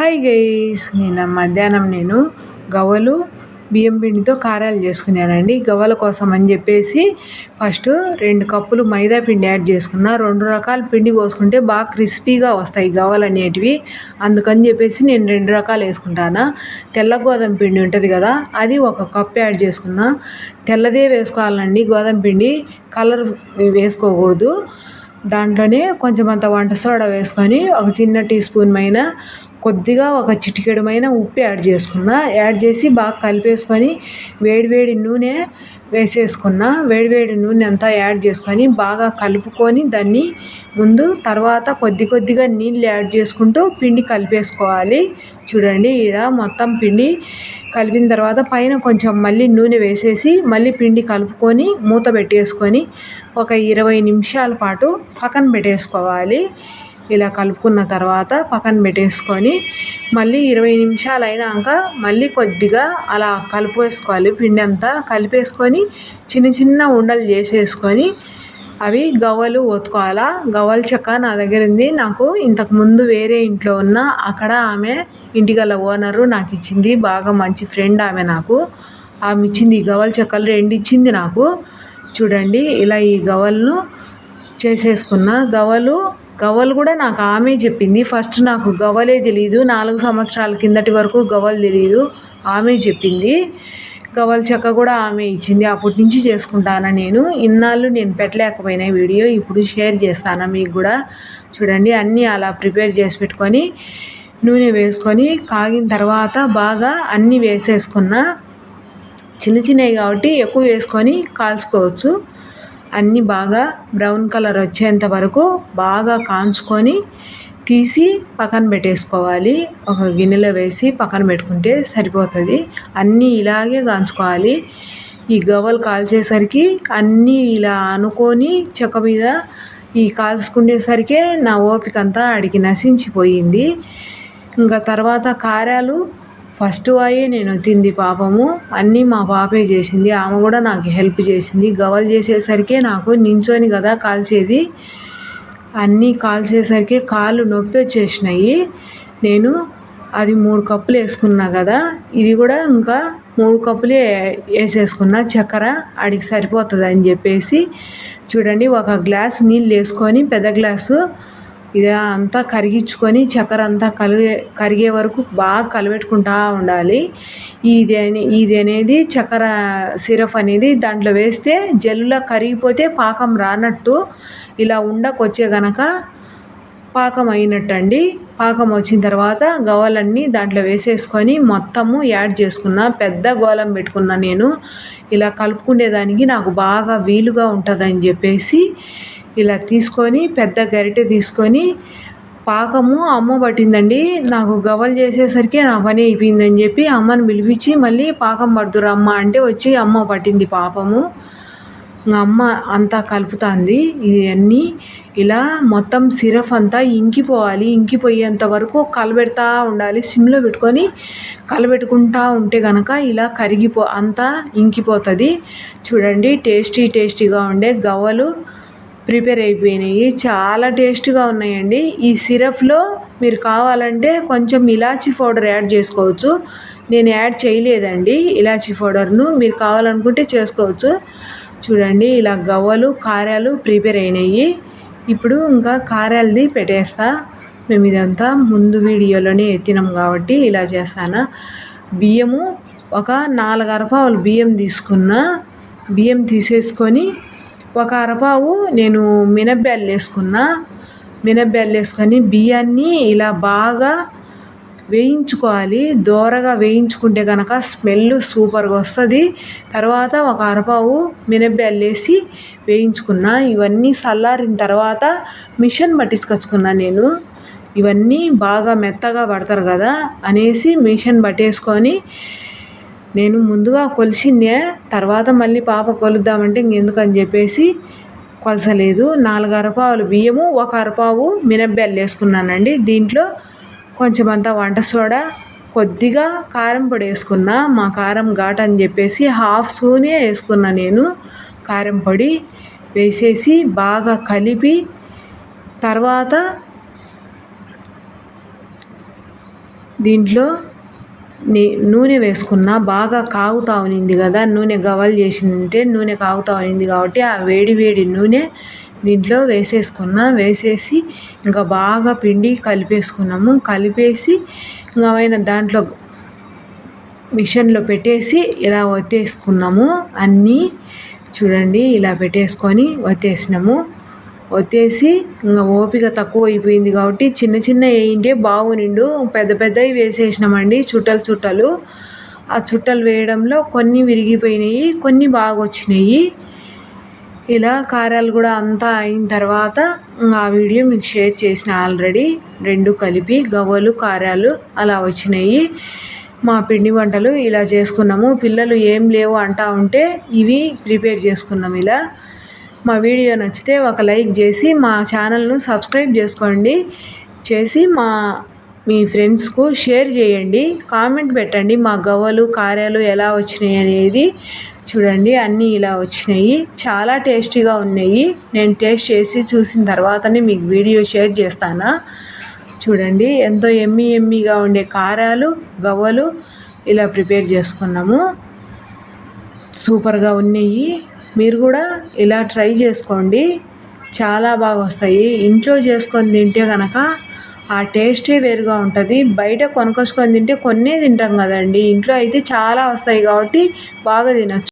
Hi guys నేను మధ్యాహ్నం నేను గవ్వలు బియ్యం పిండితో కారాలు చేసుకున్నానండి. గవ్వల కోసం అని చెప్పేసి ఫస్ట్ రెండు కప్పులు మైదా పిండి యాడ్ చేసుకున్నా. రెండు రకాల పిండి పోసుకుంటే బాగా క్రిస్పీగా వస్తాయి గవ్వలు అనేటివి. అందుకని చెప్పేసి నేను రెండు రకాలు వేసుకుంటాను. తెల్ల గోధుమ పిండి ఉంటుంది కదా అది ఒక కప్ యాడ్ చేసుకున్నా. తెల్లదే వేసుకోవాలండి గోధుమ పిండి కలర్ వేసుకోకూడదు. దాంట్లోనే కొంచెం అంత వంట సోడా వేసుకొని ఒక చిన్న టీ స్పూన్ పైన కొద్దిగా ఒక చిటికెడమైన ఉప్పు యాడ్ చేసుకున్న. యాడ్ చేసి బాగా కలిపేసుకొని వేడివేడి నూనె వేసేసుకున్న. వేడివేడి నూనె అంతా యాడ్ చేసుకొని బాగా కలుపుకొని దాన్ని ముందు తర్వాత కొద్ది కొద్దిగా నీళ్ళు యాడ్ చేసుకుంటూ పిండి కలిపేసుకోవాలి. చూడండి ఇక్కడ మొత్తం పిండి కలిపిన తర్వాత పైన కొంచెం మళ్ళీ నూనె వేసేసి మళ్ళీ పిండి కలుపుకొని మూత పెట్టేసుకొని ఒక ఇరవై నిమిషాల పాటు పక్కన పెట్టేసుకోవాలి. ఇలా కలుపుకున్న తర్వాత పక్కన పెట్టేసుకొని మళ్ళీ ఇరవై నిమిషాలు అయినాక మళ్ళీ కొద్దిగా అలా కలిపేసుకోవాలి పిండి అంతా కలిపేసుకొని చిన్న చిన్న ఉండలు చేసేసుకొని అవి గవ్వలు ఒత్తుకోవాలా. గవ్వల చెక్క నా దగ్గర ఉంది. నాకు ఇంతకు ముందు వేరే ఇంట్లో ఉన్న అక్కడ ఆమె ఇంటిగల ఓనరు నాకు ఇచ్చింది. బాగా మంచి ఫ్రెండ్ ఆమె నాకు. ఆమె ఇచ్చింది ఈ గవ్వల చెక్కలు రెండు ఇచ్చింది నాకు. చూడండి ఇలా ఈ గవ్వలను చేసేసుకున్న గవ్వలు గవ్వలు కూడా నాకు ఆమె చెప్పింది. ఫస్ట్ నాకు గవ్వలే తెలియదు నాలుగు సంవత్సరాల కిందటి వరకు గవ్వలు తెలియదు ఆమె చెప్పింది. గవ్వల చెక్క కూడా ఆమె ఇచ్చింది. అప్పటి నుంచి చేసుకుంటానా నేను. ఇన్నాళ్ళు నేను పెట్టలేకపోయిన వీడియో. ఇప్పుడు షేర్ చేస్తాను మీకు కూడా. చూడండి అన్నీ అలా ప్రిపేర్ చేసి పెట్టుకొని నూనె వేసుకొని కాగిన తర్వాత బాగా అన్నీ వేసేసుకున్న. చిన్న చిన్నవి కాబట్టి ఎక్కువ వేసుకొని కాల్చుకోవచ్చు. అన్నీ బాగా బ్రౌన్ కలర్ వచ్చేంత వరకు బాగా కాంచుకొని తీసి పక్కన పెట్టేసుకోవాలి. ఒక గిన్నెలో వేసి పక్కన పెట్టుకుంటే సరిపోతుంది. అన్నీ ఇలాగే కాంచుకోవాలి. ఈ గవ్వలు కాల్చేసరికి అన్నీ ఇలా అనుకొని చెక్క మీద ఈ కాల్చుకునేసరికే నా ఓపిక అంతా అడిగి నశించిపోయింది. ఇంకా తర్వాత కారాలు ఫస్ట్ అయ్యే నేను తింది పాపము. అన్నీ మా పాపే చేసింది. ఆమె కూడా నాకు హెల్ప్ చేసింది. గవలు చేసేసరికి నాకు నించోని కదా కాల్చేది. అన్నీ కాల్చేసరికి కాళ్ళు నొప్పి వచ్చేసినాయి. నేను అది మూడు కప్పులు వేసుకున్నా కదా. ఇది కూడా ఇంకా మూడు కప్పులే వేసేసుకున్నా. చక్కెర అడిగి సరిపోతుంది అని చెప్పేసి చూడండి. ఒక గ్లాస్ నీళ్ళు వేసుకొని పెద్ద గ్లాసు ఇది అంతా కరిగించుకొని చక్కెర అంతా కలిగే కరిగే వరకు బాగా కలబెట్టుకుంటూ ఉండాలి. ఇది ఇది అనేది చక్కెర సిరప్ అనేది దాంట్లో వేస్తే జల్లులా కరిగిపోతే పాకం రానట్టు ఇలా ఉండకొచ్చే గనక పాకం అయినట్టు అండి పాకం వచ్చిన తర్వాత గవ్వలన్నీ దాంట్లో వేసేసుకొని మొత్తము యాడ్ చేసుకున్న పెద్ద గోళం పెట్టుకున్నా నేను. ఇలా కలుపుకునేదానికి నాకు బాగా వీలుగా ఉంటుందని చెప్పేసి ఇలా తీసుకొని పెద్ద గరిటె తీసుకొని పాకము అమ్మ పట్టిందండి. నాకు గవ్వలు చేసేసరికి నా పని అయిపోయిందని చెప్పి అమ్మని పిలిపించి మళ్ళీ పాకం పడుతురమ్మ అంటే వచ్చి అమ్మ పట్టింది పాపము. అమ్మ అంతా కలుపుతుంది. ఇవన్నీ ఇలా మొత్తం సిరప్ అంతా ఇంకిపోవాలి. ఇంకిపోయేంత వరకు కలబెడతా ఉండాలి. సిమ్లో పెట్టుకొని కలబెట్టుకుంటా ఉంటే కనుక ఇలా కరిగిపో అంతా ఇంకిపోతుంది. చూడండి టేస్టీ టేస్టీగా ఉండే గవ్వలు. ప్రిపేర్ అయిపోయినాయి. చాలా టేస్ట్గా ఉన్నాయండి. ఈ సిరప్లో మీరు కావాలంటే కొంచెం ఇలాచీ పౌడర్ యాడ్ చేసుకోవచ్చు. నేను యాడ్ చేయలేదండి ఇలాచీ పౌడర్ను. మీరు కావాలనుకుంటే చేసుకోవచ్చు. చూడండి ఇలా గవ్వలు కారాలు ప్రిపేర్ అయినాయి. ఇప్పుడు ఇంకా కారాలది పెట్టేస్తా. మేము ఇదంతా ముందు వీడియోలోనే ఎత్తినాం కాబట్టి ఇలా చేస్తాను. బియ్యము ఒక నాలుగు అరపావులు బియ్యం తీసుకున్న. బియ్యం తీసేసుకొని ఒక అరపావు నేను మినప్పాలు వేసుకున్నా. మినప్పాలు వేసుకొని బియ్యాన్ని ఇలా బాగా వేయించుకోవాలి. దోరగా వేయించుకుంటే కనుక స్మెల్ సూపర్గా వస్తుంది. తర్వాత ఒక అరపావు మినప్పాలు వేసి వేయించుకున్న. ఇవన్నీ చల్లారిన తర్వాత మిషన్ పట్టించుకొచ్చుకున్నా నేను. ఇవన్నీ బాగా మెత్తగా పడతారు కదా అనేసి మిషన్ పట్టేసుకొని నేను ముందుగా కొలిసిందే తర్వాత మళ్ళీ పాప కొలుద్దామంటే ఇంకెందుకని చెప్పేసి కొలసలేదు. నాలుగు అరపావులు బియ్యము ఒక అరపావు మినప్పాలు వేసుకున్నానండి. దీంట్లో కొంచెం అంతా వంట సోడా కొద్దిగా కారం పొడి వేసుకున్నా మా కారం ఘాట్ అని చెప్పేసి హాఫ్ స్పూనే వేసుకున్నా నేను కారం పొడి. వేసేసి బాగా కలిపి తర్వాత దీంట్లో నూనె వేసుకున్న బాగా కాగుతా ఉనింది కదా నూనె గవలు చేసింటే నూనె కాగుతా ఉనింది కాబట్టి ఆ వేడి వేడి నూనె దీంట్లో వేసేసుకున్న వేసేసి ఇంకా బాగా పిండి కలిపేసుకున్నాము. కలిపేసి ఇంకా దాంట్లో మిషన్లో పెట్టేసి ఇలా ఒత్తేసుకున్నాము అన్నీ చూడండి ఇలా పెట్టేసుకొని ఒత్తేసినాము వచ్చేసి ఇంకా ఓపిక తక్కువ అయిపోయింది కాబట్టి చిన్న చిన్న వేయింటే బాగునిండు పెద్ద పెద్దవి వేసేసినామండి చుట్టలు చుట్టలు. ఆ చుట్టలు వేయడంలో కొన్ని విరిగిపోయినాయి కొన్ని బాగా వచ్చినాయి ఇలా కారాలు కూడా అంతా అయిన తర్వాత ఆ వీడియో మీకు షేర్ చేసిన ఆల్రెడీ రెండు కలిపి గవ్వలు కారాలు అలా వచ్చినాయి. మా పిండి వంటలు ఇలా చేసుకున్నాము. పిల్లలు ఏం లేవు అంటా ఉంటే ఇవి ప్రిపేర్ చేసుకున్నాం ఇలా. మా వీడియో నచ్చితే ఒక లైక్ చేసి మా ఛానల్ను సబ్స్క్రైబ్ చేసుకోండి. చేసి మా మీ ఫ్రెండ్స్కు షేర్ చేయండి. కామెంట్ పెట్టండి మా గవ్వలు కార్యాలు ఎలా వచ్చినాయి అనేది. చూడండి అన్నీ ఇలా వచ్చినాయి. చాలా టేస్టీగా ఉన్నాయి. నేను టేస్ట్ చేసి చూసిన తర్వాతనే మీకు వీడియో షేర్ చేస్తాను? చూడండి ఎంతో ఎమ్మి ఎమ్మిగా ఉండే కారాలు గవ్వలు ఇలా ప్రిపేర్ చేసుకున్నాము. సూపర్గా ఉన్నాయి. మీరు కూడా ఇలా ట్రై చేసుకోండి. చాలా బాగా వస్తాయి. ఇంట్లో చేసుకొని తింటే కనుక ఆ టేస్టే వేరుగా ఉంటుంది. బయట కొనుకొచ్చుకొని తింటే కొన్నే తింటాం కదండి. ఇంట్లో అయితే చాలా వస్తాయి కాబట్టి బాగా తినచ్చు.